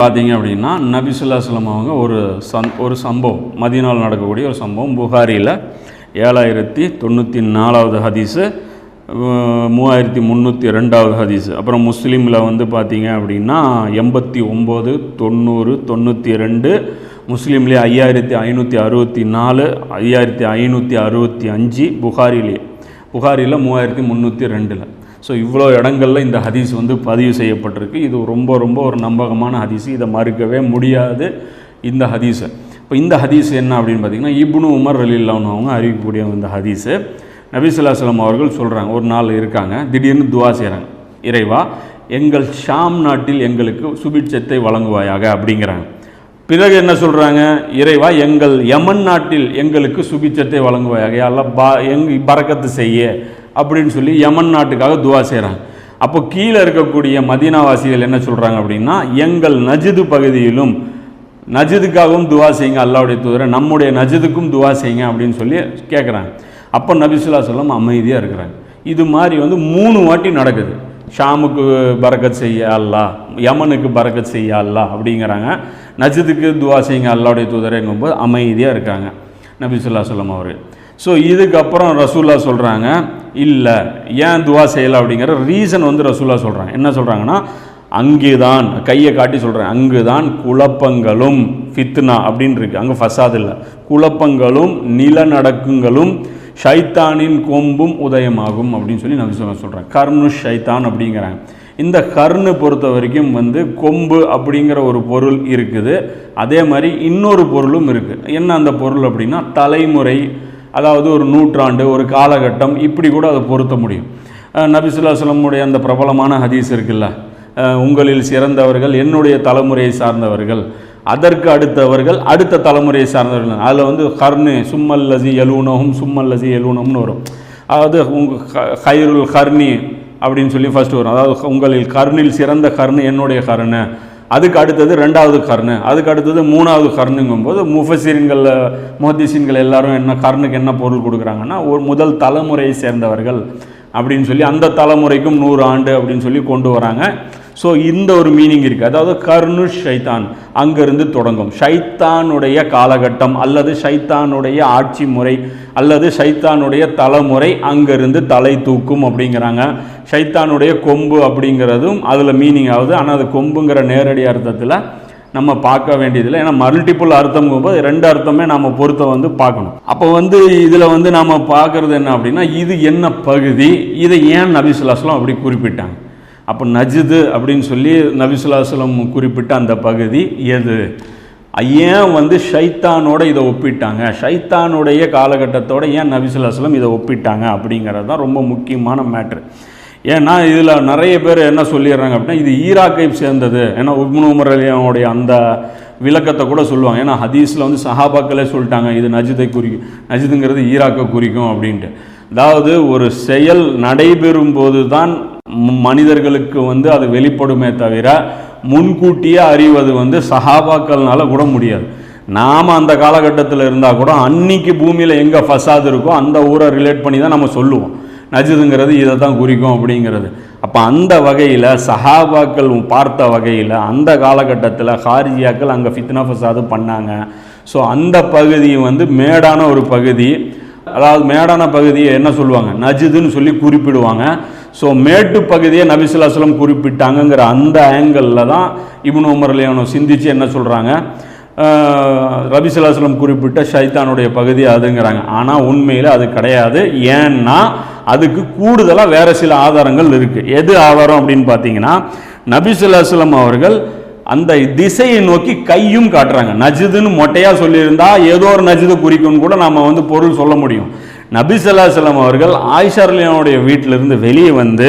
பார்த்தீங்க அப்படின்னா நபிசுல்லாஸ்லம் அவங்க ஒரு சம் ஒரு சம்பவம் மதினால் நடக்கக்கூடிய ஒரு சம்பவம். புகாரியில் ஏழாயிரத்தி தொண்ணூற்றி நாலாவது ஹதீஸு மூவாயிரத்தி முந்நூற்றி ரெண்டாவது ஹதீஸு. அப்புறம் முஸ்லீமில் வந்து பார்த்தீங்க அப்படின்னா எண்பத்தி ஒம்பது தொண்ணூறு தொண்ணூற்றி ரெண்டு முஸ்லீம்லேயே ஐயாயிரத்தி ஐநூற்றி அறுபத்தி நாலு ஐயாயிரத்தி ஐநூற்றி அறுபத்தி அஞ்சு புகாரிலே. புகாரியில் மூவாயிரத்தி முந்நூற்றி ரெண்டில். ஸோ இவ்வளோ இடங்களில் இந்த ஹதீஸ் வந்து பதிவு செய்யப்பட்டிருக்கு. இது ரொம்ப ரொம்ப ஒரு நம்பகமான ஹதீஸ். இதை மறுக்கவே முடியாது இந்த ஹதீஸை. இப்போ இந்த ஹதீஸ் என்ன அப்படின்னு பார்த்தீங்கன்னா இப்னு உமர் அலில்லான்னு அவங்க அறிவிக்கக்கூடிய இந்த ஹதீஸு. நபிசுல்லாஸ்லம் அவர்கள் சொல்கிறாங்க ஒரு நாள் இருக்காங்க திடீர்னு துவா செய்கிறாங்க இறைவா எங்கள் ஷாம் நாட்டில் எங்களுக்கு சுபிட்சத்தை வழங்குவாயாக அப்படிங்கிறாங்க. பிறகு என்ன சொல்கிறாங்க இறைவா எங்கள் யமன் நாட்டில் எங்களுக்கு சுபிச்சத்தை வழங்குவாயாக. எல்லாம் பா எங் பறக்கத்து செய்ய. அப்படின்னு சொல்லி யமன் நாட்டுக்காக துவா செய்கிறாங்க அப்போ கீழே இருக்கக்கூடிய மதீனாவாசிகள் என்ன சொல்கிறாங்க அப்படின்னா எங்கள் நஜிது பகுதியிலும் நஜிதுக்காகவும் துவா செய்யுங்க அல்லாவுடைய தூதரை நம்முடைய நஜிதுக்கும் துவா செய்யுங்க அப்படின்னு சொல்லி கேட்குறாங்க அப்போ நபிசுல்லா சொல்லம் அமைதியாக இருக்கிறாங்க. இது மாதிரி வந்து மூணு வாட்டி நடக்குது. ஷாமுக்கு பரக்கத் செய்ய அல்லா யமனுக்கு பறக்கத் செய்ய அல்லா அப்படிங்கிறாங்க. நஜிதுக்கு துவா செய்யுங்க அல்லாவுடைய தூதரைங்கும்போது அமைதியாக இருக்காங்க. நபிசுல்லா சொல்லம் அவர் ஸோ இதுக்கப்புறம் ரசூல்லா சொல்கிறாங்க இல்லை ஏன் துவா செய்யலை அப்படிங்கிற ரீசன் வந்து ரசூல்லா சொல்கிறாங்க என்ன சொல்கிறாங்கன்னா அங்கே தான் கையை காட்டி சொல்கிறேன் அங்குதான் குழப்பங்களும் ஃபித்னா அப்படின்னு இருக்குது அங்கே ஃபசாத் இல்லை. குழப்பங்களும் நிலநடக்கங்களும் ஷைத்தானின் கொம்பும் உதயமாகும் அப்படின்னு சொல்லி நபி சொல்ல சொல்கிறேன் கர்ணு ஷைத்தான் அப்படிங்கிறாங்க. இந்த கர்ணு பொறுத்த வரைக்கும் வந்து கொம்பு அப்படிங்கிற ஒரு பொருள் இருக்குது. அதே மாதிரி இன்னொரு பொருளும் இருக்குது என்ன அந்த பொருள் அப்படின்னா தலைமுறை அதாவது ஒரு நூற்றாண்டு ஒரு காலகட்டம் இப்படி கூட அதை பொருத்த முடியும். நபிசுல்லாஸ்லமுடைய அந்த பிரபலமான ஹதீஸ் இருக்குல்ல? உங்களில் சிறந்தவர்கள் என்னுடைய தலைமுறையை சார்ந்தவர்கள் அதற்கு அடுத்தவர்கள் அடுத்த தலைமுறையை சார்ந்தவர்கள். அதில் வந்து ஹர்னு சும்மல்லசி எலூனகும் சும்மல்லசி எலூனம்னு வரும். அதாவது உங்கள் ஹைருல் ஹர்னி அப்படின்னு சொல்லி ஃபஸ்ட்டு வரும். அதாவது உங்களில் கர்ணில் சிறந்த கர்ணு என்னுடைய கர்னு. அதுக்கு அடுத்தது ரெண்டாவது கர்னு அதுக்கு அடுத்தது மூணாவது கர்னுங்கும்போது முஃபசின்கள் முஹத்திசின்கள் எல்லாரும் என்ன கர்ணுக்கு என்ன பொருள் கொடுக்குறாங்கன்னா ஒரு முதல் தலைமுறையை சேர்ந்தவர்கள் அப்படின்னு சொல்லி அந்த தலைமுறைக்கும் நூறு ஆண்டு அப்படின்னு சொல்லி கொண்டு வராங்க. ஸோ இந்த ஒரு மீனிங் இருக்குது அதாவது கர்ணு ஷைத்தான் அங்கிருந்து தொடங்கும். ஷைத்தானுடைய காலகட்டம் அல்லது ஷைத்தானுடைய ஆட்சி முறை அல்லது ஷைத்தானுடைய தலைமுறை அங்கிருந்து தலை தூக்கும் அப்படிங்கிறாங்க. ஷைத்தானுடைய கொம்பு அப்படிங்கிறதும் அதில் மீனிங் ஆகுது. ஆனால் அது கொம்புங்கிற நேரடி அர்த்தத்தில் நம்ம பார்க்க வேண்டியதில்லை. ஏன்னா மல்டிபிள் அர்த்தம் போது ரெண்டு அர்த்தமே நம்ம பொறுத்த வந்து பார்க்கணும். அப்போ வந்து இதில் வந்து நாம் பார்க்குறது என்ன அப்படின்னா இது என்ன பகுதி? இதை ஏன் நபிசுல்லாஸ்லாம் அப்படி குறிப்பிட்டாங்க? அப்போ நஜிது அப்படின்னு சொல்லி நபிசுல்லாஸ்லம் குறிப்பிட்ட அந்த பகுதி எது? ஏன் வந்து ஷைத்தானோட இதை ஒப்பிட்டாங்க? ஷைத்தானுடைய காலகட்டத்தோட ஏன் நபிசுல்லாஸ்லம் இதை ஒப்பிட்டாங்க அப்படிங்கிறது தான் ரொம்ப முக்கியமான மேட்ரு ஏன்னா இதில் நிறைய பேர் என்ன சொல்லிடுறாங்க அப்படின்னா இது ஈராக்கை சேர்ந்தது. ஏன்னா உப்னு உமர் அலியாவுடைய அந்த விளக்கத்தை கூட சொல்லுவாங்க. ஏன்னா ஹதீஸில் வந்து சஹாபாக்களே சொல்லிட்டாங்க இது நஜிதை குறிக்கும் நஜிதுங்கிறது ஈராக்கை குறிக்கும் அப்படின்ட்டு. அதாவது ஒரு செயல் நடைபெறும் போது தான் மனிதர்களுக்கு வந்து அது வெளிப்படுமே தவிர முன்கூட்டியே அறிவது வந்து சஹாபாக்கள்னால கூட முடியாது. நாம் அந்த காலகட்டத்தில் இருந்தால் கூட அன்னைக்கு பூமியில் எங்கே ஃபசாது இருக்கோ அந்த ஊரை ரிலேட் பண்ணி தான் நம்ம சொல்லுவோம். நஜிதுங்கிறது இதை தான் குறிக்கும் அப்படிங்கிறது. அப்போ அந்த வகையில் சஹாபாக்கள் பார்த்த வகையில் அந்த காலகட்டத்தில் ஹாரிஜியாக்கள் அங்கே ஃபித்னா ஃபசாது பண்ணாங்க. ஸோ அந்த பகுதி வந்து மேடான ஒரு பகுதி. அதாவது மேடான பகுதியை என்ன சொல்லுவாங்க? நஜிதுன்னு சொல்லி குறிப்பிடுவாங்க. ஸோ மேட்டு பகுதியை நபிசுல்லாஸ்லம் குறிப்பிட்டாங்கங்கிற அந்த ஆங்கிளில் தான் இப்னு உமர் சிந்திச்சு என்ன சொல்கிறாங்க ரபிசுல்லாஸ்லம் குறிப்பிட்ட ஷைத்தானுடைய பகுதி அதுங்கிறாங்க. ஆனால் உண்மையில் அது கிடையாது. ஏன்னா அதுக்கு கூடுதலாக வேறு சில ஆதாரங்கள் இருக்குது எது ஆதாரம் அப்படின்னு பார்த்தீங்கன்னா நபிசுல்லாஸ்லம் அவர்கள் அந்த திசையை நோக்கி கையும் காட்டுறாங்க. நஜிதுன்னு மொட்டையாக சொல்லியிருந்தா ஏதோ ஒரு நஜிது குறிக்கும்னு கூட நாம் வந்து பொருள் சொல்ல முடியும். நபிசல்லாஸ்லம் அவர்கள் ஆயிஷார்லியானுடைய வீட்டிலிருந்து வெளியே வந்து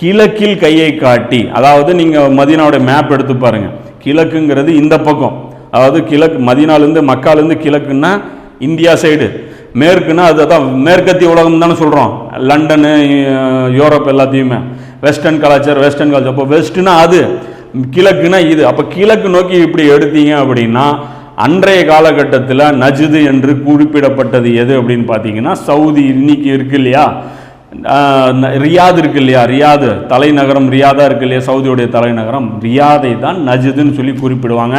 கிழக்கில் கையை காட்டி அதாவது நீங்கள் மதினாவுடைய மேப் எடுத்து பாருங்கள் கிழக்குங்கிறது இந்த பக்கம். அதாவது கிழக்கு மதினாலேருந்து மக்காலேருந்து கிழக்குன்னா இந்தியா சைடு மேற்குன்னா அதுதான் மேற்கத்திய உலகம் தானே சொல்கிறோம் லண்டனு யூரோப் எல்லாத்தையுமே. வெஸ்டர்ன் கலாச்சாரம் வெஸ்டர்ன் கலாச்சாரம் அப்போ வெஸ்ட்னா அது கிழக்குனா இது. அப்போ கிழக்கு நோக்கி இப்படி எடுத்தீங்க அப்படின்னா அன்றைய காலகட்டத்தில் நஜுது என்று குறிப்பிடப்பட்டது எது அப்படின்னு பார்த்தீங்கன்னா சவுதி இன்னைக்கு இருக்கு இல்லையா? ரியாது இருக்கு இல்லையா? ரியாது. தலைநகரம் ரியாதா இருக்கு இல்லையா? சவுதியுடைய தலைநகரம். ரியாதை தான் நஜதுன்னு சொல்லி குறிப்பிடுவாங்க.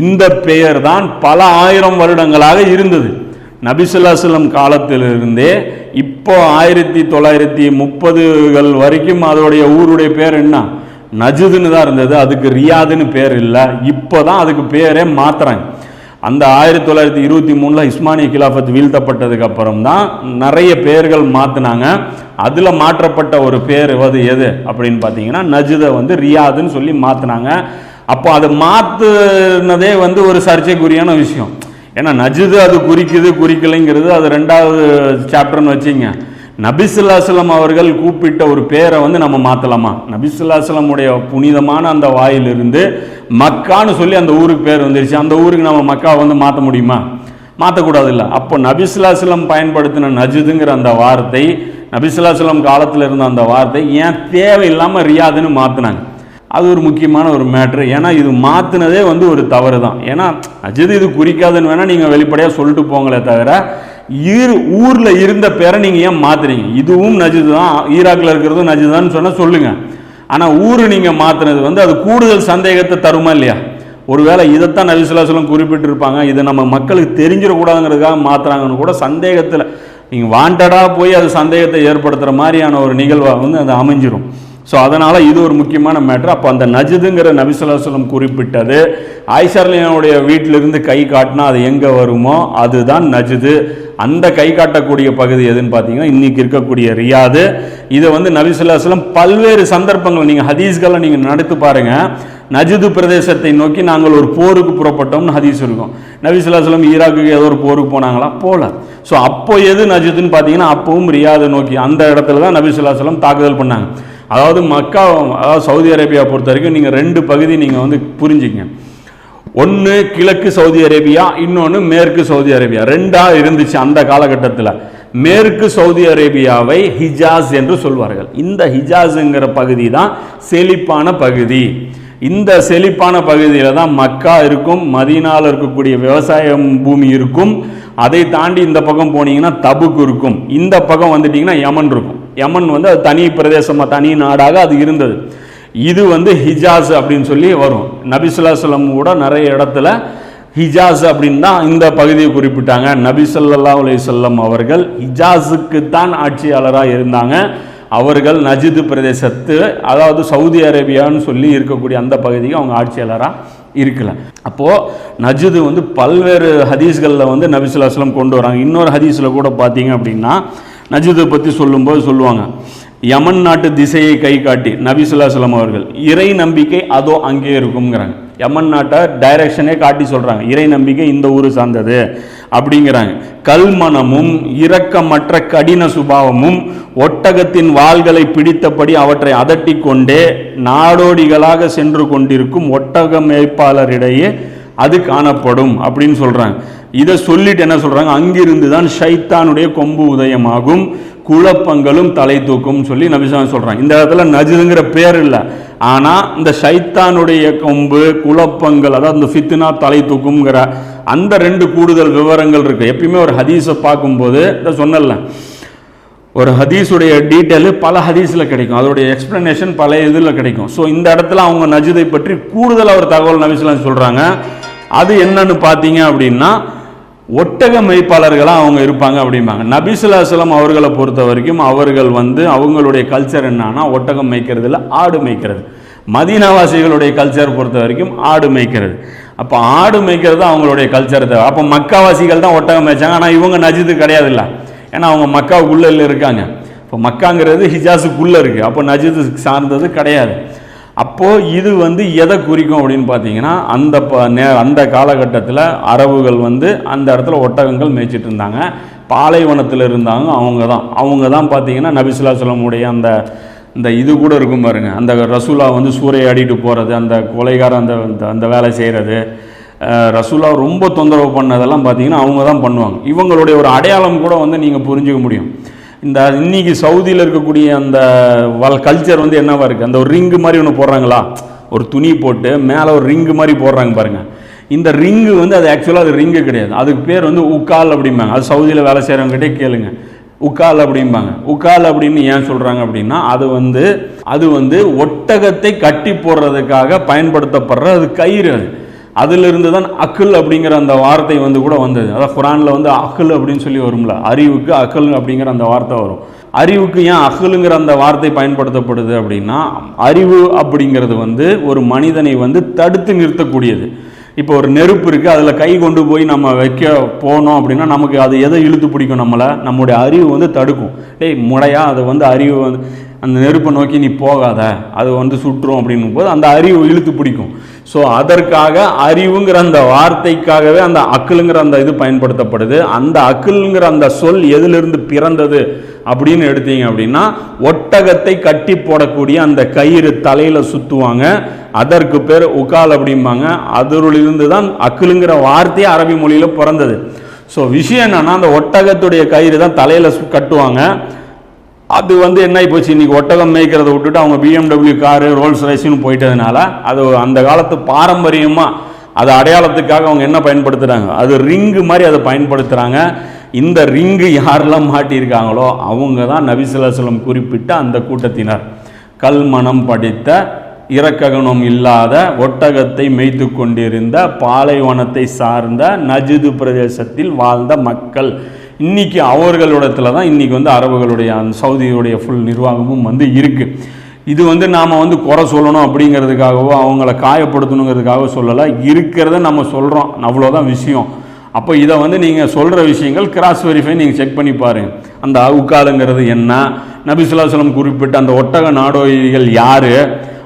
இந்த பெயர் தான் பல ஆயிரம் வருடங்களாக இருந்தது. நபிசுல்லாசலம் காலத்திலிருந்தே இப்போ ஆயிரத்தி தொள்ளாயிரத்தி முப்பதுகள் வரைக்கும் அதோடைய ஊருடைய பேர் என்ன? நஜுதுன்னு தான் இருந்தது. அதுக்கு ரியாதுன்னு பேர் இல்லை. இப்போ தான் அதுக்கு பேரே மாத்துறாங்க. அந்த ஆயிரத்தி தொள்ளாயிரத்தி இருபத்தி மூணில் இஸ்மானிய கிலாஃபத் வீழ்த்தப்பட்டதுக்கு அப்புறம் தான் நிறைய பேர்கள் மாற்றினாங்க அதில் மாற்றப்பட்ட ஒரு பேர் அது எது? அப்படின்னு பார்த்தீங்கன்னா நஜுதை வந்து ரியாதுன்னு சொல்லி மாற்றினாங்க அப்போ அதை மாற்றுனதே வந்து ஒரு சர்ச்சைக்குரியான விஷயம். ஏன்னா நஜுது அது குறிக்குது குறிக்கலைங்கிறது அது ரெண்டாவது சாப்டர்னு வச்சுங்க. நபிசுல்லாஸ்லம் அவர்கள் கூப்பிட்ட ஒரு பேரை வந்து நம்ம மாற்றலாமா நபிசுல்லாஸ்லமுடைய புனிதமான அந்த வாயிலிருந்து மக்கான்னு சொல்லி அந்த ஊருக்கு பேர் வந்துருச்சு. அந்த ஊருக்கு நம்ம மக்கா வந்து மாற்ற முடியுமா? மாற்றக்கூடாது இல்லை அப்போ நபிசுல்லாஸ்லம் பயன்படுத்தின நஜுதுங்கிற அந்த வார்த்தை நபிசுல்லாஸ்லம் காலத்தில் இருந்த அந்த வார்த்தை ஏன் தேவையில்லாமல் ரியாதுன்னு மாற்றினாங்க அது ஒரு முக்கியமான ஒரு மேட்ரு. ஏன்னா இது மாற்றினதே வந்து ஒரு தவறு தான் ஏன்னா அஜித் இது குறிக்காதுன்னு வேணால் நீங்கள் வெளிப்படையாக சொல்லிட்டு போங்களே தவிர ஈர் ஊரில் இருந்த பேரை நீங்கள் ஏன் மாற்றுறீங்க இதுவும் நஜிது தான் ஈராக்கில் இருக்கிறதும் நஜிது தான் சொன்னால் சொல்லுங்கள் ஆனால் ஊர் நீங்கள் மாற்றினது வந்து அது கூடுதல் சந்தேகத்தை தருமா இல்லையா? ஒருவேளை இதைத்தான் நபிசுல்லாசலம் குறிப்பிட்டிருப்பாங்க. இதை நம்ம மக்களுக்கு தெரிஞ்சிடக்கூடாதுங்கிறதுக்காக மாற்றுறாங்கன்னு கூட சந்தேகத்தில் நீங்கள் வாண்டடாக போய் அது சந்தேகத்தை ஏற்படுத்துகிற மாதிரியான ஒரு நிகழ்வாக வந்து அது அமைஞ்சிரும். ஸோ அதனால் இது ஒரு முக்கியமான மேட்ரு அப்போ அந்த நஜதுங்கிற நபிசுல்லாசலம் குறிப்பிட்டது ஆயிஷர்லியனுடைய வீட்டிலிருந்து கை காட்டினா அது எங்கே வருமோ அதுதான் நஜது. அந்த கை காட்டக்கூடிய பகுதி எதுன்னு பார்த்தீங்கன்னா இன்றைக்கி இருக்கக்கூடிய ரியாது. இதை வந்து நபிசுல்லாசலம் பல்வேறு சந்தர்ப்பங்கள் நீங்கள் ஹதீஸ்களை நீங்கள் நடத்து பாருங்கள் நஜிது பிரதேசத்தை நோக்கி நாங்கள் ஒரு போருக்கு புறப்பட்டோம்னு ஹதீஸ் இருக்கும். நபிசுல்லாஸ்லம் ஈராக்குக்கு ஏதோ ஒரு போருக்கு போனாங்களா? போகல ஸோ அப்போ எது நஜிதுன்னு பார்த்தீங்கன்னா அப்பவும் ரியாதை நோக்கி அந்த இடத்துல தான் நபிசுல்லாஸ்லம் தாக்குதல் பண்ணாங்க. அதாவது மக்கா அதாவது சவுதி அரேபியா பொறுத்த வரைக்கும் நீங்கள் ரெண்டு பகுதி நீங்கள் வந்து புரிஞ்சுங்க ஒன்று கிழக்கு சவுதி அரேபியா இன்னொன்று மேற்கு சவுதி அரேபியா. ரெண்டாக இருந்துச்சு அந்த காலகட்டத்தில். மேற்கு சவுதி அரேபியாவை ஹிஜாஸ் என்று சொல்வார்கள். இந்த ஹிஜாஸுங்கிற பகுதி தான் செழிப்பான பகுதி. இந்த செழிப்பான பகுதியில் தான் மக்கா இருக்கும் மதினால் இருக்கக்கூடிய விவசாயம் பூமி இருக்கும். அதை தாண்டி இந்த பக்கம் போனீங்கன்னா தபுக்கு இருக்கும். இந்த பக்கம் வந்துட்டீங்கன்னா யமன் இருக்கும். யமன் வந்து அது தனி பிரதேசமாக தனி நாடாக அது இருந்தது. இது வந்து ஹிஜாஸ் அப்படின்னு சொல்லி வரும். நபிசுல்லாசலம் கூட நிறைய இடத்துல ஹிஜாஸ் அப்படின்னு தான் இந்த பகுதியை குறிப்பிட்டாங்க. நபி ஸல்லல்லாஹு அவர்கள் ஹிஜாஸுக்கு தான் ஆட்சியாளராக இருந்தாங்க. அவர்கள் நஜிது பிரதேசத்து அதாவது சவுதி அரேபியான்னு சொல்லி இருக்கக்கூடிய அந்த பகுதிக்கு அவங்க ஆட்சியாளராக இருக்கல. அப்போது நஜிது வந்து பல்வேறு ஹதீஸ்களில் வந்து நபிசுல்லாஸ்லம் கொண்டு வராங்க. இன்னொரு ஹதீஸில் கூட பார்த்தீங்க அப்படின்னா நஜிதை பற்றி சொல்லும்போது சொல்லுவாங்க. யமன் நாட்டு திசையை கை காட்டி நபிசுல்லாசலம் அவர்கள் இறை நம்பிக்கை அதோ அங்கே இருக்குங்கிறாங்க யமன் நாட்டை டைரக்ஷனே காட்டி சொல்கிறாங்க இறை நம்பிக்கை இந்த ஊர் சார்ந்தது அப்படிங்கிறாங்க. கல்மனமும் இரக்கமற்ற கடின சுபாவமும் ஒட்டகத்தின் வாள்களை பிடித்தபடி அவற்றை அதட்டி கொண்டே நாடோடிகளாக சென்று கொண்டிருக்கும் ஒட்டக மேய்ப்பாளரிடையே அது காணப்படும் அப்படின்னு சொல்கிறாங்க இதை சொல்லிட்டு என்ன சொல்றாங்க? அங்கிருந்து தான் ஷைத்தானுடைய கொம்பு உதயமாகும் குழப்பங்களும் தலை தூக்கும் சொல்லி நபிசாமி சொல்றாங்க. இந்த இடத்துல நஜுங்கிற பேர் இல்லை. ஆனா இந்த ஷைத்தானுடைய கொம்பு குழப்பங்கள் அதாவது இந்த ஃபித்னா தலை தூக்குங்கிற அந்த ரெண்டு கூடுதல் விவரங்கள் இருக்கு. எப்பயுமே ஒரு ஹதீஸை பார்க்கும்போது இதை சொன்னல ஒரு ஹதீஸுடைய டீட்டெயிலு பல ஹதீஸில் கிடைக்கும். அதோடைய எக்ஸ்ப்ளனேஷன் பல இதில் கிடைக்கும். ஸோ இந்த இடத்துல அவங்க நஜிதை பற்றி கூடுதலாக ஒரு தகவல் நபிஸ்லாம் சொல்கிறாங்க அது என்னன்னு பார்த்தீங்க அப்படின்னா ஒட்டக மேய்ப்பாளர்களாக அவங்க இருப்பாங்க அப்படிம்பாங்க. நபிசுல்லாஸ்லம் அவர்களை பொறுத்த வரைக்கும் அவர்கள் வந்து அவங்களுடைய கல்ச்சர் என்னன்னா ஒட்டகம் மேய்க்கிறது இல்லை ஆடு மேய்க்கிறது. மதீனாவாசிகளுடைய கல்ச்சர் பொறுத்த வரைக்கும் ஆடு மேய்க்கிறது. அப்போ ஆடு மேய்க்கிறது அவங்களுடைய கல்ச்சர் தேவை அப்போ மக்காவாசிகள் தான் ஒட்டகம் மேய்ச்சாங்க. ஆனால் இவங்க நஜித்து கிடையாது இல்லை ஏன்னா அவங்க மக்காவுக்குள்ளே இருக்காங்க. இப்போ மக்காங்கிறது ஹிஜாஸுக்குள்ளே இருக்குது அப்போ நஜித்து சார்ந்தது கிடையாது. அப்போது இது வந்து எதை குறிக்கும் அப்படின்னு பார்த்தீங்கன்னா அந்த ப நே அந்த காலகட்டத்தில் அரபுகள் வந்து அந்த இடத்துல ஒட்டகங்கள் மேய்ச்சிட்டு இருந்தாங்க. பாலைவனத்தில் இருந்தாங்க அவங்க தான். அவங்க தான் பார்த்தீங்கன்னா நபிசுல்லா சொல்லமுடைய அந்த இந்த இது கூட இருக்கும் பாருங்க. அந்த ரசூலா வந்து சூறையாடிட்டு போகிறது அந்த கொலைகாரம் அந்த அந்த- அந்த வேலை செய்கிறது ரசூலா ரொம்ப தொந்தரவு பண்ணதெல்லாம் பார்த்தீங்கன்னா அவங்க தான் பண்ணுவாங்க. இவங்களுடைய ஒரு அடையாளம் கூட வந்து நீங்கள் புரிஞ்சுக்க முடியும். இந்த இன்னைக்கு சவுதியில் இருக்கக்கூடிய அந்த வல் கல்ச்சர் வந்து என்னவா இருக்குது அந்த ஒரு ரிங்கு மாதிரி ஒன்று போடுறாங்களா? ஒரு துணி போட்டு மேலே ஒரு ரிங்கு மாதிரி போடுறாங்க பாருங்கள் இந்த ரிங்கு வந்து அது ஆக்சுவலாக அது ரிங்கு கிடையாது. அதுக்கு பேர் வந்து உக்கால் அப்படிம்பாங்க. அது சவுதியில் வேலை செய்கிறவங்ககிட்டே கேளுங்க. உக்கால் அப்படிம்பாங்க. உக்கால் அப்படின்னு ஏன் சொல்கிறாங்க அப்படின்னா அது வந்து அது வந்து ஒட்டகத்தை கட்டி போடுறதுக்காக பயன்படுத்தப்படுற அது கயிறு அது. அதிலிருந்து தான் அக்கல் அப்படிங்கிற அந்த வார்த்தை வந்து கூட வந்தது. அதாவது குரானில் வந்து அக்கல் அப்படின்னு சொல்லி வரும்ல. அறிவுக்கு அக்கல் அப்படிங்கிற அந்த வார்த்தை வரும். அறிவுக்கு ஏன் அகலுங்கிற அந்த வார்த்தை பயன்படுத்தப்படுது அப்படின்னா அறிவு அப்படிங்கிறது வந்து ஒரு மனிதனை வந்து தடுத்து நிறுத்தக்கூடியது. இப்போ ஒரு நெருப்பு இருக்குது அதில் கை கொண்டு போய் நம்ம வைக்க போனோம் அப்படின்னா நமக்கு அது எதை இழுத்து பிடிக்கும் நம்மளை? நம்முடைய அறிவு வந்து தடுக்கும். டேய் முறையாக அதை வந்து அறிவு வந்து அந்த நெருப்பை நோக்கி நீ போகாத அது வந்து சுற்றும் அப்படின்னும் போது அந்த அறிவு இழுத்து பிடிக்கும். ஸோ அதற்காக அறிவுங்கிற அந்த வார்த்தைக்காகவே அந்த அக்குலுங்கிற அந்த இது பயன்படுத்தப்படுது. அந்த அக்குலுங்கிற அந்த சொல் எதிலிருந்து பிறந்தது அப்படின்னு எடுத்தீங்க அப்படின்னா ஒட்டகத்தை கட்டி போடக்கூடிய அந்த கயிறு தலையில் சுற்றுவாங்க அதற்கு பேர் உக்கால் அப்படிம்பாங்க. அதருளிருந்து தான் அக்குலுங்கிற வார்த்தையே அரபி மொழியில் பிறந்தது. ஸோ விஷயம் என்னன்னா அந்த ஒட்டகத்துடைய கயிறு தான் தலையில் கட்டுவாங்க. அது வந்து என்ன போச்சு இன்னைக்கு ஒட்டகம் மேய்க்கிறத விட்டுட்டு அவங்க பிஎம்டபிள்யூ காரு ரோல்ஸ் ரைஸ்னு போயிட்டதுனால அது அந்த காலத்து பாரம்பரியமாக அது அடையாளத்துக்காக அவங்க என்ன பயன்படுத்துகிறாங்க அது ரிங்கு மாதிரி அதை பயன்படுத்துகிறாங்க இந்த ரிங்கு யாரெல்லாம் மாட்டியிருக்காங்களோ அவங்க தான் நபிசுல்லாஸ்லம் குறிப்பிட்ட அந்த கூட்டத்தினர். கல்மணம் படித்த இறக்ககணம் இல்லாத ஒட்டகத்தை மேய்த்து கொண்டிருந்த பாலைவனத்தை சார்ந்த நஜிது பிரதேசத்தில் வாழ்ந்த மக்கள். இன்றைக்கி அவர்களிடத்துல தான் இன்றைக்கி வந்து அரபுகளுடைய அந்த சவுதியுடைய ஃபுல் நிர்வாகமும் வந்து இருக்குது இது வந்து நாம் வந்து குறை சொல்லணும் அப்படிங்கிறதுக்காகவோ அவங்கள காயப்படுத்தணுங்கிறதுக்காகவோ சொல்லலை. இருக்கிறத நம்ம சொல்கிறோம் அவ்வளோதான் விஷயம். அப்போ இதை வந்து நீங்கள் சொல்கிற விஷயங்கள் கிராஸ் வெரிஃபை நீங்கள் செக் பண்ணி பாருங்கள் அந்த அவுக்காலுங்கிறது என்ன? நபிசுல்லாசலம் குறிப்பிட்ட அந்த ஒட்டக நாடோயிகள் யார்?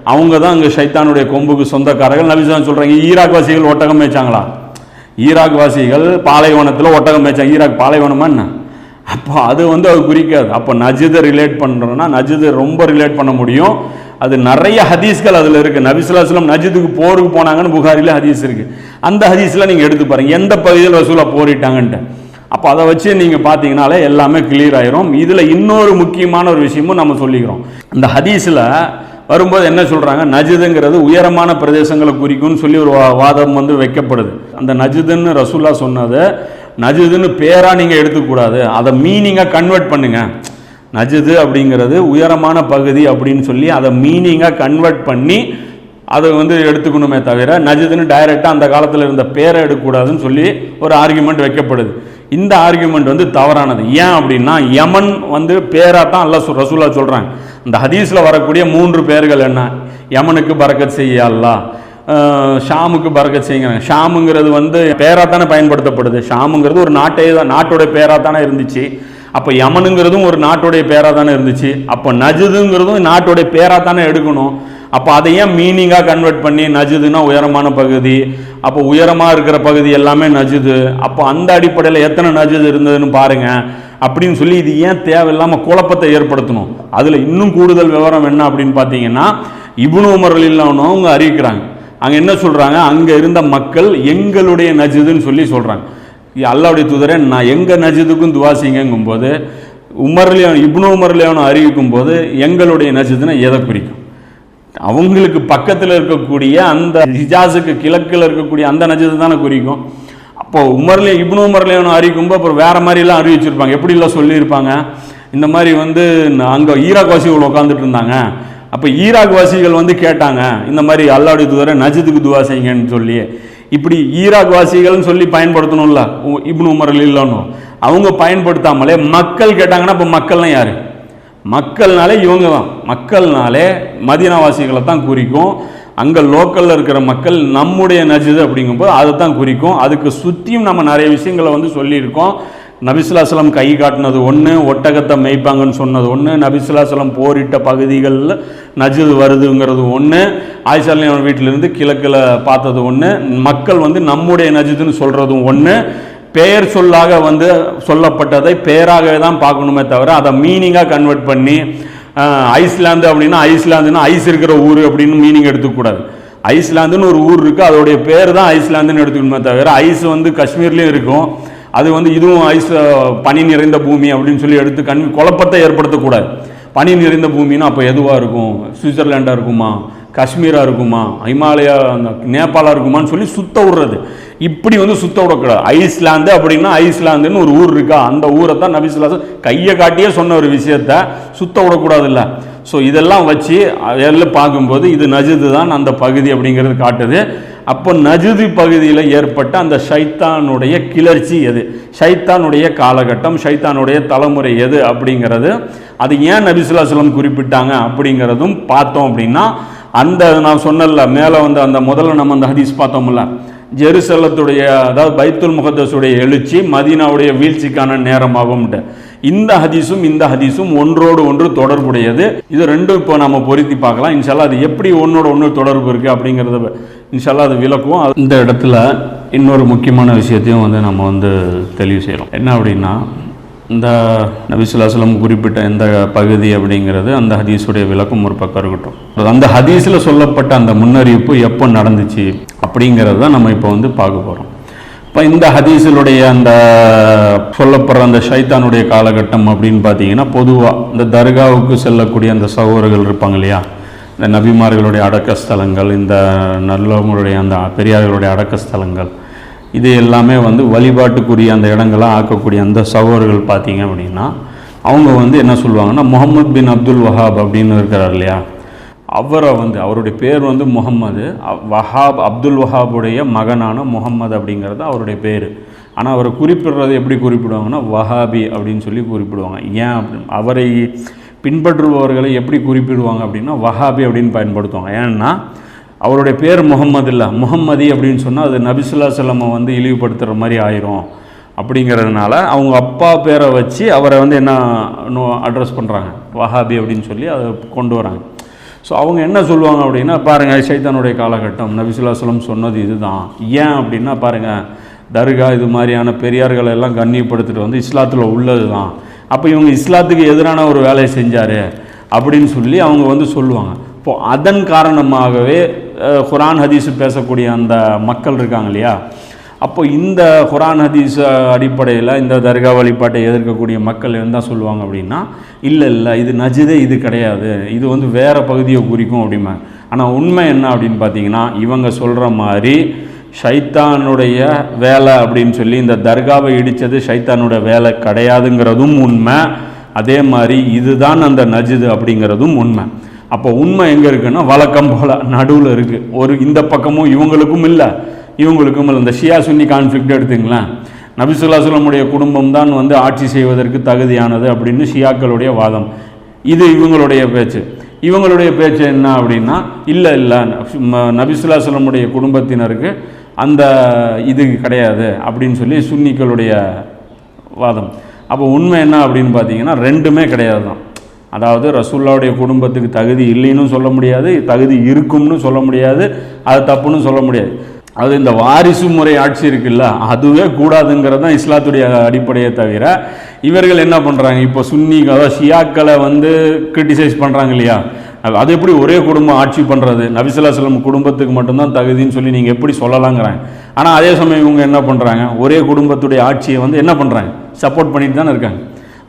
அவங்க தான் அங்கே சைத்தானுடைய கொம்புக்கு சொந்தக்காரர்கள். நபிசுலாம் சொல்கிறாங்க ஈராக் வாசிகள் ஒட்டகம் வச்சாங்களா ஈராக் வாசிகள் பாலைவனத்தில் ஒட்டகம் மேய்ச்சாங்க. ஈராக் பாலைவனமா என்ன? அப்போ அது வந்து அது குறிக்காது. அப்போ நஜிதை ரிலேட் பண்ணுறோன்னா நஜிதை ரொம்ப ரிலேட் பண்ண முடியும். அது நிறைய ஹதீஸ்கள் அதில் இருக்குது நபிசுல்லாஸ்லம் நஜிதுக்கு போருக்கு போனாங்கன்னு புகாரில் ஹதீஸ் இருக்குது அந்த ஹதீஸில் நீங்கள் எடுத்து பாருங்கள் எந்த பகுதியில் வசூலாக போரிட்டாங்கன்ட்டு. அப்போ அதை வச்சு நீங்கள் பார்த்தீங்கனாலே எல்லாமே கிளியர் ஆயிரும். இதில் இன்னொரு முக்கியமான ஒரு விஷயமும் நம்ம சொல்லிக்கிறோம். இந்த ஹதீஸில் வரும்போது என்ன சொல்கிறாங்க நஜிதுங்கிறது உயரமான பிரதேசங்களை குறிக்கும்னு சொல்லி ஒரு வா- வாதம் வந்து வைக்கப்படுது. அந்த நஜிதுன்னு ரசூல்லா சொன்னது நஜிதுன்னு பேராக நீங்கள் எடுத்துக்கூடாது. அதை மீனிங்காக கன்வெர்ட் பண்ணுங்க. நஜிது அப்படிங்கிறது உயரமான பகுதி அப்படின்னு சொல்லி அதை மீனிங்காக கன்வெர்ட் பண்ணி அதை வந்து எடுத்துக்கணுமே தவிர நஜிதுன்னு டைரெக்டாக அந்த காலத்தில் இருந்த பேரை எடுக்கக்கூடாதுன்னு சொல்லி ஒரு ஆர்குமெண்ட் வைக்கப்படுது. இந்த ஆர்குமெண்ட் வந்து தவறானது. ஏன் அப்படின்னா யமன் வந்து பேராக தான் அல்ல ரசூலா சொல்கிறாங்க இந்த ஹதீஸில் வரக்கூடிய மூன்று பேர்கள் என்ன? யமனுக்கு பறக்கத் செய்ய ஷாமுக்கு பறக்கத் செய்யுங்கிறாங்க ஷாமுங்கிறது வந்து பேராக தானே பயன்படுத்தப்படுது. ஷாமுங்கிறது ஒரு நாட்டே தான் நாட்டோடைய பேராக தானே இருந்துச்சு. அப்போ யமனுங்கிறதும் ஒரு நாட்டுடைய பேராக தானே இருந்துச்சு. அப்போ நஜுதுங்கிறதும் நாட்டுடைய பேராக தானே எடுக்கணும். அப்போ அதை ஏன் மீனிங்காக கன்வெர்ட் பண்ணி நஜுதுன்னா உயரமான பகுதி? அப்போ உயரமாக இருக்கிற பகுதி எல்லாமே நஜுது. அப்போ அந்த அடிப்படையில் எத்தனை நஜுது இருந்ததுன்னு பாருங்கள் அப்படின்னு சொல்லி இது ஏன் தேவையில்லாமல் குழப்பத்தை ஏற்படுத்தணும்? அதில் இன்னும் கூடுதல் விவரம் என்ன அப்படின்னு பார்த்தீங்கன்னா இப்னு உமர்கள் இல்லாமல் அவங்க அறிவிக்கிறாங்க. அங்கே என்ன சொல்கிறாங்க அங்கே இருந்த மக்கள் எங்களுடைய நஜுதுன்னு சொல்லி சொல்கிறாங்க அல்லாவுடைய தூதரே நான் எங்கள் நஜிதுக்கும் துவாசிங்கும் போது உமர்லியான் இப்னு உமர்லியானும் அறிவிக்கும் போது எங்களுடைய நஜிதுனை எதை குறிக்கும்? அவங்களுக்கு பக்கத்தில் இருக்கக்கூடிய அந்த ஹிஜாஸுக்கு கிழக்கில் இருக்கக்கூடிய அந்த நஜிது தானே குறிக்கும்? அப்போ உமர்லே இப்னு உமர்லேவனும் அறிவிக்கும்போது அப்புறம் வேற மாதிரிலாம் அறிவிச்சிருப்பாங்க எப்படிலாம் சொல்லியிருப்பாங்க? இந்த மாதிரி வந்து அங்கே ஈராக் வாசிகள் உட்காந்துட்டு இருந்தாங்க. அப்போ ஈராக் வாசிகள் வந்து கேட்டாங்க இந்த மாதிரி அல்லாவுடைய தூதரை நஜிதுக்கு துவா செய்யுங்கன்னு சொல்லி. இப்படி ஈராக் வாசிகள்னு சொல்லி பயன்படுத்தணும்ல? உ- இப்னு உமரில் இல்லைன்னு. அவங்க பயன்படுத்தாமலே மக்கள் கேட்டாங்கன்னா இப்போ மக்கள்லாம் யார்? மக்கள்னாலே இவங்க தான். மக்கள்னாலே மதினாவாசிகளை தான் குறிக்கும். அங்கே லோக்கலில் இருக்கிற மக்கள் நம்முடைய நஜிது அப்படிங்கும்போது அதை தான் குறிக்கும். அதுக்கு சுற்றியும் நம்ம நிறைய விஷயங்களை வந்து சொல்லியிருக்கோம். நபிசுலாசலம் கை காட்டினது ஒன்று ஒட்டகத்தை மேய்ப்பாங்கன்னு சொன்னது ஒன்று நபிசுலாசலம் போரிட்ட பகுதிகளில் நஜிது வருதுங்கிறது ஒன்று ஆயிஷாலின் வீட்டிலிருந்து கிழக்கில் பார்த்தது ஒன்று மக்கள் வந்து நம்முடைய நஜிதுன்னு சொல்கிறதும் ஒன்று பெயர் சொல்லாக வந்து சொல்லப்பட்டதை பெயராகவே தான் பார்க்கணுமே தவிர அதை மீனிங்காக கன்வெர்ட் பண்ணி ஐஸ்லாந்து அப்படின்னா ஐஸ்லாந்துன்னா ஐஸ் இருக்கிற ஊர் அப்படின்னு மீனிங் எடுத்துக்கூடாது ஐஸ்லாந்துன்னு ஒரு ஊர் இருக்குது அதோடைய பேர் தான் ஐஸ்லாந்துன்னு எடுத்துக்கணுமே தவிர ஐஸ் வந்து காஷ்மீர்லேயும் இருக்கும். அது வந்து இதுவும் ஐஸ் பனி நிறைந்த பூமி அப்படின்னு சொல்லி எடுத்து கண் குழப்பத்தை ஏற்படுத்தக்கூடாது. பனி நிறைந்த பூமின்னா அப்போ எதுவாக இருக்கும்? சுவிட்சர்லாண்டாக இருக்குமா? காஷ்மீராக இருக்குமா ஹிமாலயா அந்த நேபாளா இருக்குமான்னு சொல்லி சுத்த விடுறது. இப்படி வந்து சுத்த விடக்கூடாது. ஐஸ்லாந்து அப்படின்னா ஐஸ்லாந்துன்னு ஒரு ஊர் இருக்கா? அந்த ஊரை தான் நபிசுல்லாசன் கையை காட்டியே சொன்ன ஒரு விஷயத்த சுத்த விடக்கூடாதுல்ல. ஸோ இதெல்லாம் வச்சு எல்லாம் பார்க்கும்போது இது நஜுது தான் அந்த பகுதி அப்படிங்கிறது காட்டுது. அப்போ நஜுது பகுதியில் ஏற்பட்ட அந்த ஷைத்தானுடைய கிளர்ச்சி எது? ஷைத்தானுடைய காலகட்டம் ஷைத்தானுடைய தலைமுறை எது அப்படிங்கிறது அது ஏன் நபிசுல்லாஸ்லம் குறிப்பிட்டாங்க அப்படிங்கிறதும் பார்த்தோம் அப்படின்னா அந்த நான் சொன்னல மேலே வந்து அந்த முதல்ல நம்ம அந்த ஹதீஸ் பார்த்தோம்ல ஜெருசலத்துடைய அதாவது பைத்துல் முகத்தஸுடைய எழுச்சி மதீனாவுடைய வீழ்ச்சிக்கான நேரமாகும்ட்டு. இந்த ஹதீஸும் இந்த ஹதீஸும் ஒன்றோடு ஒன்று தொடர்புடையது. இது ரெண்டும் இப்போ நம்ம பொருத்தி பார்க்கலாம். இன்ஷால்லா அது எப்படி ஒன்றோட ஒன்று தொடர்பு இருக்குது அப்படிங்கிறத இன்ஷால்லா அது விளக்குவோம். இந்த இடத்துல இன்னொரு முக்கியமான விஷயத்தையும் வந்து நம்ம வந்து தெளிவு செய்கிறோம் என்ன அப்படின்னா இந்த நபிசுல்லாஸ்லம் குறிப்பிட்ட எந்த பகுதி அப்படிங்கிறது அந்த ஹதீஸுடைய விளக்கம் ஒரு பக்கம் இருக்கட்டும். அந்த ஹதீஸில் சொல்லப்பட்ட அந்த முன்னறிவிப்பு எப்போ நடந்துச்சு அப்படிங்கிறது தான் நம்ம இப்போ வந்து பார்க்க போகிறோம் இப்போ இந்த ஹதீஸிலுடைய அந்த சொல்லப்படுற அந்த ஷைத்தானுடைய காலகட்டம் அப்படின்னு பார்த்தீங்கன்னா பொதுவாக இந்த தர்காவுக்கு செல்லக்கூடிய அந்த சகோதரர்கள் இருப்பாங்க இல்லையா? இந்த நபிமார்களுடைய அடக்க ஸ்தலங்கள் இந்த நல்லவங்களுடைய அந்த பெரியார்களுடைய அடக்க ஸ்தலங்கள் இது எல்லாமே வந்து வழிபாட்டுக்குரிய அந்த இடங்களாக ஆக்கக்கூடிய அந்த சகோதரர்கள் பார்த்தீங்க அப்படின்னா அவங்க வந்து என்ன சொல்லுவாங்கன்னா முகமது பின் அப்துல் வஹாப் அப்படின்னு இருக்கிறார் இல்லையா? அவரை வந்து அவருடைய பேர் வந்து முகம்மது வஹாப் அப்துல் வஹாபுடைய மகனான முகம்மது அப்படிங்கிறது அவருடைய பேர். ஆனால் அவரை குறிப்பிடுறது எப்படி குறிப்பிடுவாங்கன்னா வஹாபி அப்படின்னு சொல்லி குறிப்பிடுவாங்க. ஏன் அப்படி அவரை பின்பற்றுபவர்களை எப்படி குறிப்பிடுவாங்க அப்படின்னா வஹாபி அப்படின்னு பயன்படுத்துவாங்க. ஏன்னா அவருடைய பேர் முகம்மது இல்லை. முகம்மதி அப்படின்னு சொன்னால் அது நபிசுல்லா செல்லம்மை வந்து இழிவுபடுத்துகிற மாதிரி ஆயிரும் அப்படிங்கிறதுனால அவங்க அப்பா பேரை வச்சு அவரை வந்து என்ன அட்ரஸ் பண்ணுறாங்க வஹாபி அப்படின்னு சொல்லி அதை கொண்டு வராங்க. ஸோ அவங்க என்ன சொல்லுவாங்க அப்படின்னா பாருங்கள் சைத்தானுடைய காலகட்டம் நபிசுல்லாஸ்லம் சொன்னது இதுதான். ஏன் அப்படின்னா பாருங்கள் தர்கா இது மாதிரியான பெரியார்களை எல்லாம் கண்ணியப்படுத்திட்டு வந்து இஸ்லாத்தில் உள்ளது தான் அப்போ இவங்க இஸ்லாத்துக்கு எதிரான ஒரு வேலையை செஞ்சார் அப்படின்னு சொல்லி அவங்க வந்து சொல்லுவாங்க. இப்போது அதன் காரணமாகவே குரான் ஹதீஸ் பேசக்கூடிய அந்த மக்கள் இருக்காங்க இல்லையா? அப்போ இந்த குரான் ஹதீஸ் அடிப்படையில் இந்த தர்கா வழிபாட்டை எதிர்க்கக்கூடிய மக்கள் என்ன சொல்லுவாங்க அப்படின்னா இல்லை இல்லை இது நஜிதே இது கிடையாது. இது வந்து வேறு பகுதியை குறிக்கும் அப்படிமா ஆனால் உண்மை என்ன அப்படின்னு பார்த்தீங்கன்னா இவங்க சொல்கிற மாதிரி ஷைத்தானுடைய வேலை அப்படின்னு சொல்லி இந்த தர்காவை இடித்தது ஷைத்தானுடைய வேலை கிடையாதுங்கிறதும் உண்மை. அதே மாதிரி இதுதான் அந்த நஜிது அப்படிங்கிறதும் உண்மை. அப்போ உண்மை எங்கே இருக்குன்னா வழக்கம் போல் நடுவில் இருக்குது ஒரு இந்த பக்கமும் இவங்களுக்கும் இல்லை இவங்களுக்கும் இல்லை. இந்த ஷியா சுன்னி கான்ஃப்ளிக்ட் எடுத்துங்களேன். நபிசுல்லாஸ்லமுடைய குடும்பம் தான் வந்து ஆட்சி செய்வதற்கு தகுதியானது அப்படின்னு ஷியாக்களுடைய வாதம். இது இவங்களுடைய பேச்சு. இவங்களுடைய பேச்சு என்ன அப்படின்னா இல்லை இல்லை நபிசுல்லாஸ்லமுடைய குடும்பத்தினருக்கு அந்த இது கிடையாது அப்படின்னு சொல்லி சுன்னிகளுடைய வாதம். அப்போ உண்மை என்ன அப்படின்னு பார்த்தீங்கன்னா ரெண்டுமே கிடையாது தான் அதாவது ரசூல்லாவுடைய குடும்பத்துக்கு தகுதி இல்லைன்னு சொல்ல முடியாது தகுதி இருக்கும்னு சொல்ல முடியாது அது தப்புன்னு சொல்ல முடியாது. அது இந்த வாரிசு முறை ஆட்சி இருக்குல்ல அதுவே கூடாதுங்கிறது தான் இஸ்லாத்துடைய அடிப்படையை தவிர இவர்கள் என்ன பண்ணுறாங்க இப்போ சுன்னி அதாவது ஷியாக்களை வந்து கிரிட்டிசைஸ் பண்ணுறாங்க இல்லையா? அது- அது எப்படி ஒரே குடும்பம் ஆட்சி பண்ணுறது நபிசுல்லாஸ்லம் குடும்பத்துக்கு மட்டும்தான் தகுதின்னு சொல்லி நீங்கள் எப்படி சொல்லலாங்கிறாங்க. ஆனால் அதே சமயம் இவங்க என்ன பண்ணுறாங்க ஒரே குடும்பத்துடைய ஆட்சியை வந்து என்ன பண்ணுறாங்க சப்போர்ட் பண்ணிட்டு தானே இருக்காங்க.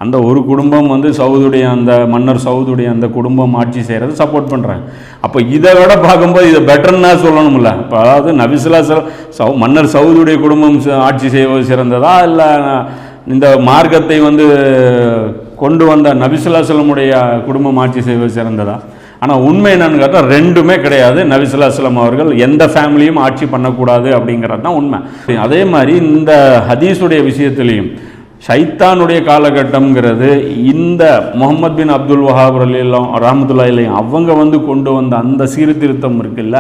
அந்த ஒரு குடும்பம் வந்து சவுதுடைய அந்த மன்னர் சவுதுடைய அந்த குடும்பம் ஆட்சி செய்கிறது சப்போர்ட் பண்ணுறாங்க அப்போ இதை விட பார்க்கும்போது இதை பெட்டர்னா சொல்லணும்ல. இப்போ அதாவது நபிசுல்லா சவு மன்னர் சவுதுடைய குடும்பம் ஆட்சி செய்வது சிறந்ததா? இல்லை இந்த மார்க்கத்தை வந்து கொண்டு வந்த நபிசுல்லா குடும்பம் ஆட்சி செய்வது சிறந்ததா? ஆனால் உண்மை என்னன்னு கேட்டால் ரெண்டுமே கிடையாது. நபிசுல்லா அவர்கள் எந்த ஃபேமிலியும் ஆட்சி பண்ணக்கூடாது அப்படிங்கிறது தான் உண்மை. அதே மாதிரி இந்த ஹதீஸுடைய விஷயத்துலேயும் ஷைத்தானுடைய காலகட்டம்ங்கிறது இந்த முகமது பின் அப்துல் வஹாப் அலிலாம் ரஹமத்துல்லா இல்லையும் அவங்க வந்து கொண்டு வந்த அந்த சீர்திருத்தம் இருக்குல்ல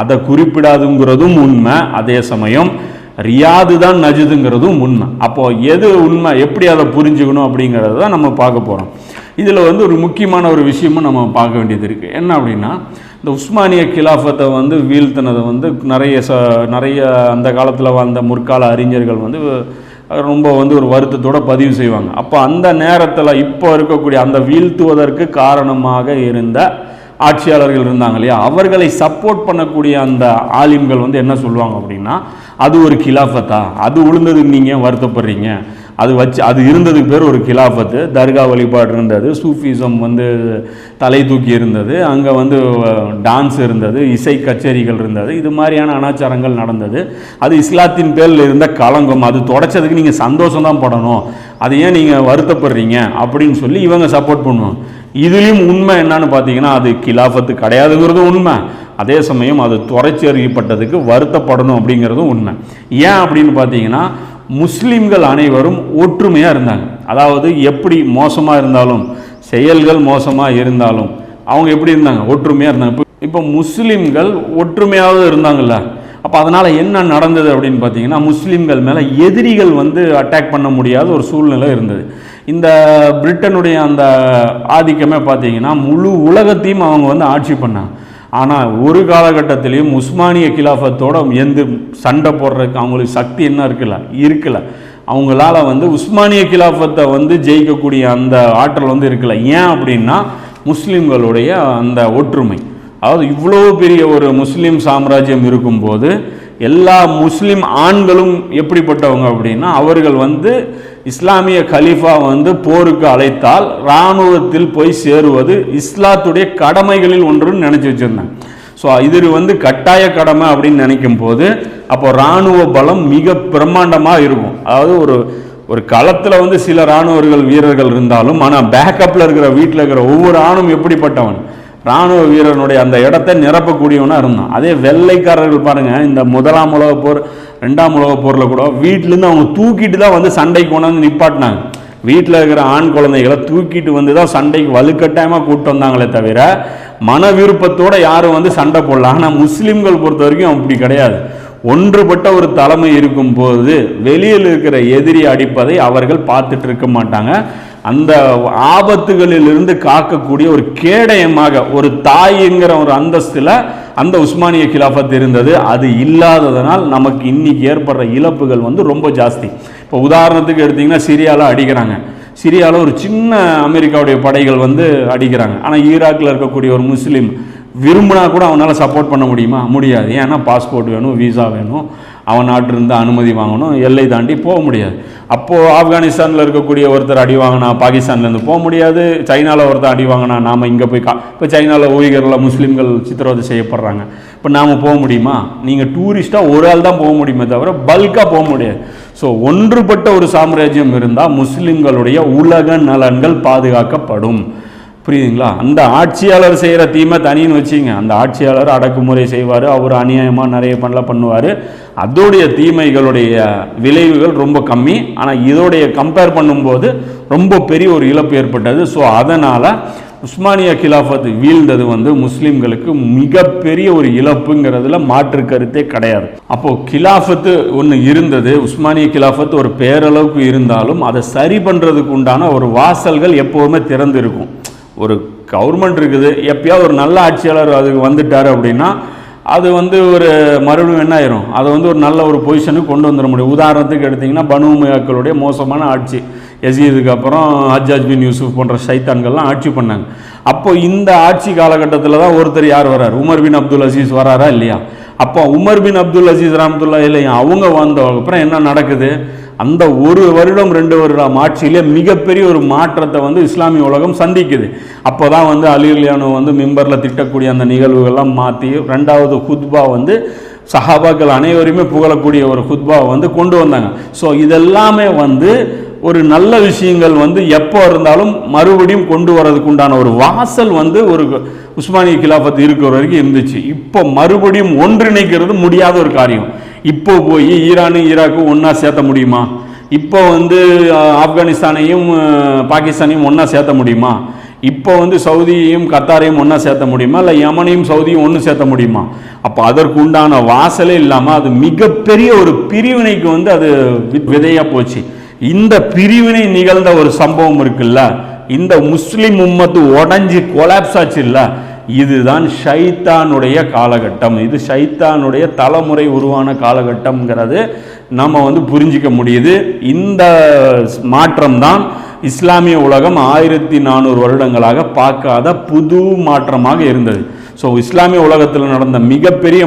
அதை குறிப்பிடாதுங்கிறதும் உண்மை. அதே சமயம் ரியாது தான் நஜுதுங்கிறதும் உண்மை. அப்போ எது உண்மை எப்படி அதை புரிஞ்சுக்கணும் அப்படிங்கிறத தான் நம்ம பார்க்க போகிறோம் இதில் வந்து ஒரு முக்கியமான ஒரு விஷயமும் நம்ம பார்க்க வேண்டியது இருக்குது என்ன அப்படின்னா இந்த உஸ்மானிய கிலாஃபத்தை வந்து வீழ்த்தினதை வந்து நிறைய ச நிறைய அந்த காலத்தில் வாழ்ந்த முற்கால அறிஞர்கள் வந்து ரொம்ப வந்து ஒரு வருத்தத்தோட பதிவு செய்வாங்க. அப்போ அந்த நேரத்தில் இப்போ இருக்கக்கூடிய அந்த வீழ்த்துவதற்கு காரணமாக இருந்த ஆட்சியாளர்கள் இருந்தாங்க இல்லையா? அவர்களை சப்போர்ட் பண்ணக்கூடிய அந்த ஆலிம்கள் வந்து என்ன சொல்லுவாங்க அப்படின்னா அது ஒரு கிலாஃபத்தா? அது உளுந்ததுக்கு நீங்கள் வருத்தப்படுறீங்க? அது வச்சு அது இருந்ததுக்கு பேர் ஒரு கிலாஃபத்து தர்கா வழிபாடு இருந்தது. சூஃபிசம் வந்து தலை தூக்கி இருந்தது. அங்கே வந்து டான்ஸ் இருந்தது. இசை கச்சேரிகள் இருந்தது. இது மாதிரியான அனாச்சாரங்கள் நடந்தது. அது இஸ்லாத்தின் பேரில் இருந்த களங்கம். அது தொடச்சதுக்கு நீங்கள் சந்தோஷம் தான் படணும். அது ஏன் நீங்கள் வருத்தப்படுறீங்க? அப்படின்னு சொல்லி இவங்க சப்போர்ட் பண்ணுவாங்க. இதுலேயும் உண்மை என்னன்னு பார்த்தீங்கன்னா அது கிலாஃபத்து கிடையாதுங்கிறதும் உண்மை. அதே சமயம் அது துறைச்சி அறியப்பட்டதுக்கு வருத்தப்படணும் அப்படிங்கிறதும் உண்மை. ஏன் அப்படின்னு பார்த்தீங்கன்னா முஸ்லீம்கள் அனைவரும் ஒற்றுமையாக இருந்தாங்க. அதாவது எப்படி மோசமாக இருந்தாலும் செயல்கள் மோசமாக இருந்தாலும் அவங்க எப்படி இருந்தாங்க? ஒற்றுமையாக இருந்தாங்க. இப்போ இப்போ முஸ்லீம்கள் ஒற்றுமையாக இருந்தாங்கல்ல. அப்போ அதனால் என்ன நடந்தது அப்படின்னு பார்த்தீங்கன்னா முஸ்லீம்கள் மேலே எதிரிகள் வந்து அட்டாக் பண்ண முடியாத ஒரு சூழ்நிலை இருந்தது. இந்த பிரிட்டனுடைய அந்த ஆதிக்கமே பார்த்தீங்கன்னா முழு உலகத்தையும் அவங்க வந்து ஆட்சி பண்ணாங்க. ஆனால் ஒரு காலகட்டத்திலையும் உஸ்மானிய கிலாஃபத்தோட எந்த சண்டை போடுறதுக்கு அவங்களுக்கு சக்தி என்ன இருக்குல்ல? இருக்கல அவங்களால வந்து உஸ்மானிய கிலாஃபத்தை வந்து ஜெயிக்கக்கூடிய அந்த ஆற்றல் வந்து இருக்கல ஏன் அப்படின்னா முஸ்லீம்களுடைய அந்த ஒற்றுமை. அதாவது இவ்வளோ பெரிய ஒரு முஸ்லீம் சாம்ராஜ்யம் இருக்கும்போது எல்லா முஸ்லீம் ஆண்களும் எப்படிப்பட்டவங்க அப்படின்னா அவர்கள் வந்து இஸ்லாமிய கலீஃபா வந்து போருக்கு அழைத்தால் இராணுவத்தில் போய் சேருவது இஸ்லாத்துடைய கடமைகளில் ஒன்றுன்னு நினச்சி வச்சுருந்தாங்க. ஸோ இது வந்து கட்டாய கடமை அப்படின்னு நினைக்கும் போது அப்போ இராணுவ பலம் மிக பிரம்மாண்டமாக இருக்கும். அதாவது ஒரு ஒரு களத்தில் வந்து சில இராணுவர்கள் வீரர்கள் இருந்தாலும் ஆனால் பேக்கப்பில் இருக்கிற வீட்டில் இருக்கிற ஒவ்வொரு ஆணும் எப்படிப்பட்டவன்? இராணுவ வீரனுடைய அந்த இடத்தை நிரப்பக்கூடியவனாக இருந்தான். அதே வெள்ளைக்காரர்கள் பாருங்கள் இந்த முதலாம் உலக போர் ரெண்டாம் உலக போரில் கூட வீட்டிலேருந்து அவங்க தூக்கிட்டு தான் வந்து சண்டைக்கு கொண்டாந்து நிப்பாட்டினாங்க. வீட்டில் இருக்கிற ஆண் குழந்தைகளை தூக்கிட்டு வந்து தான் சண்டைக்கு வலுக்கட்டாயமாக கூப்பிட்டு வந்தாங்களே தவிர மன விருப்பத்தோடு யாரும் வந்து சண்டை போடலாம் ஆனால் முஸ்லீம்கள் பொறுத்த வரைக்கும் அப்படி கிடையாது. ஒன்றுபட்ட ஒரு தலைமை இருக்கும் போது வெளியில் இருக்கிற எதிரி அடிப்பதை அவர்கள் பார்த்துட்டு இருக்க மாட்டாங்க. அந்த ஆபத்துகளிலிருந்து காக்கக்கூடிய ஒரு கேடயமாக ஒரு தாய்ங்கிற ஒரு அந்தஸ்தில் அந்த உஸ்மானிய கிலாஃபத் இருந்தது. அது இல்லாததனால் நமக்கு இன்னைக்கு ஏற்படுற இழப்புகள் வந்து ரொம்ப ஜாஸ்தி. இப்போ உதாரணத்துக்கு எடுத்திங்கன்னா சிரியாவில் அடிக்கிறாங்க. சிரியாவில் ஒரு சின்ன அமெரிக்காவுடைய படைகள் வந்து அடிக்கிறாங்க. ஆனால் ஈராக்கில் இருக்கக்கூடிய ஒரு முஸ்லீம் விரும்பினா கூட அவனால் சப்போர்ட் பண்ண முடியுமா? முடியாது. ஏன்னா பாஸ்போர்ட் வேணும் வீசா வேணும். அவன் நாட்டிலிருந்து அனுமதி வாங்கணும் எல்லை தாண்டி போக முடியாது. அப்போது ஆப்கானிஸ்தானில் இருக்கக்கூடிய ஒருத்தர் அடி வாங்கினா பாகிஸ்தான்லேருந்து போக முடியாது. சைனாவில் ஒருத்தர் அடி வாங்கினா நாம் இங்கே போய் கா இப்போ சைனாவில் ஊழியர்களில் முஸ்லீம்கள் சித்திரவதை செய்யப்படுறாங்க. இப்போ நாம் போக முடியுமா? நீங்கள் டூரிஸ்ட்டாக ஒரு ஆள் தான் போக முடியுமே தவிர பல்காக போக முடியாது. ஸோ ஒன்றுபட்ட ஒரு சாம்ராஜ்யம் இருந்தால் முஸ்லீம்களுடைய உலக நலன்கள் பாதுகாக்கப்படும். புரியுதுங்களா? அந்த ஆட்சியாளர் செய்கிற தீமை தனின்னு வச்சிங்க அந்த ஆட்சியாளர் அடக்குமுறை செய்வார் அவர் அநியாயமாக நிறைய பண்ணல பண்ணுவார். அதோடைய தீமைகளுடைய விளைவுகள் ரொம்ப கம்மி. ஆனால் இதோடைய கம்பேர் பண்ணும்போது ரொம்ப பெரிய ஒரு இழப்பு ஏற்பட்டது. ஸோ அதனால் உஸ்மானிய கிலாஃபத் வீழ்ந்தது வந்து முஸ்லீம்களுக்கு மிகப்பெரிய ஒரு இழப்புங்கிறதுல மாற்று கருத்தே கிடையாது. அப்போது கிலாஃபத்து ஒன்று இருந்தது. உஸ்மானிய கிலாஃபத் ஒரு பேரளவுக்கு இருந்தாலும் அதை சரி பண்ணுறதுக்கு உண்டான ஒரு வாசல்கள் எப்போவுமே திறந்து இருக்கும் ஒரு கவர்மெண்ட் இருக்குது எப்பயாவது ஒரு நல்ல ஆட்சியாளர் அதுக்கு வந்துட்டார் அப்படின்னா அது வந்து ஒரு மறுபடியும் என்ன ஆயிரும்? அதை வந்து ஒரு நல்ல ஒரு பொசிஷனுக்கு கொண்டு வந்துட முடியும். உதாரணத்துக்கு எடுத்திங்கன்னா பனு மோசமான ஆட்சி. எசீதுக்கு அப்புறம் ஹஜ்ஜாஜ் பின் யூசுஃப் போன்ற சைத்தான்கள்லாம் ஆட்சி பண்ணாங்க. அப்போ இந்த ஆட்சி காலகட்டத்தில் தான் ஒருத்தர் யார் வரார்? உமர் பின் அப்துல் அசீஸ் வராரா இல்லையா? அப்போ உமர் பின் அப்துல் அசீஸ் ரஹமத்துல்லா இல்லையா அவங்க வந்த அப்புறம் என்ன நடக்குது? அந்த ஒரு வருடம் ரெண்டு வருடம் ஆட்சியிலே மிகப்பெரிய ஒரு மாற்றத்தை வந்து இஸ்லாமிய உலகம் சந்திக்குது. அப்போ தான் வந்து அலிலியானு வந்து மிம்பரில் திட்டக்கூடிய அந்த நிகழ்வுகள்லாம் மாற்றி ரெண்டாவது ஹுத்பா வந்து சஹாபாக்கள் அனைவருமே புகழக்கூடிய ஒரு ஹுத்பாவை வந்து கொண்டு வந்தாங்க. ஸோ இதெல்லாமே வந்து ஒரு நல்ல விஷயங்கள் வந்து எப்போ இருந்தாலும் மறுபடியும் கொண்டு வரதுக்கு உண்டான ஒரு வாசல் வந்து ஒரு உஸ்மானிய கிலாஃபத் இருக்கிற வரைக்கும் இருந்துச்சு. இப்போ மறுபடியும் ஒன்றிணைக்கிறது முடியாத ஒரு காரியம். இப்போ போய் ஈரானும் ஈராக்கும் ஒன்றா சேர்த்த முடியுமா? இப்போ வந்து ஆப்கானிஸ்தானையும் பாகிஸ்தானையும் ஒன்றா சேர்த்த முடியுமா? இப்போ வந்து சவுதியையும் கத்தாரையும் ஒன்றா சேர்த்த முடியுமா? இல்லை யமனையும் சவுதியும் ஒன்று சேர்த்த முடியுமா? அப்போ அதற்கு உண்டான வாசலே இல்லாமல் அது மிகப்பெரிய ஒரு பிரிவினைக்கு வந்து அது விதையாக போச்சு. இந்த பிரிவினை நிகழ்ந்த ஒரு சம்பவம் இருக்குல்ல? இந்த முஸ்லீம் உம்மத்து உடஞ்சி கொலாப்ஸ் ஆச்சு இல்லை இதுதான் ஷைத்தானுடைய காலகட்டம். இது ஷைத்தானுடைய தலைமுறை உருவான காலகட்டம்ங்கிறது நம்ம வந்து புரிஞ்சிக்க முடியுது. இந்த மாற்றம் தான் இஸ்லாமிய உலகம் ஆயிரத்தி நானூறு வருடங்களாக பார்க்காத புது மாற்றமாக இருந்தது. ஸோ இஸ்லாமிய உலகத்தில் நடந்த மிகப்பெரிய